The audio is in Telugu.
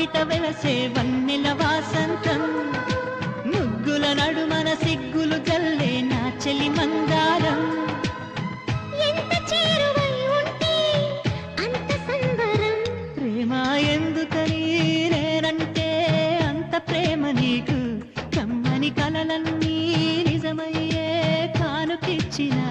తాకిట వెలసే వన్నెల వాసంతం. ముగ్గుల నడుమన సిగ్గులు గల్లే నా చెలి మందారం ప్రేమ ఎందుకని నేనంటే అంత ప్రేమ నీకు. కమ్మని కలలన్నీ నిజమయ్యే కానుకిచ్చినా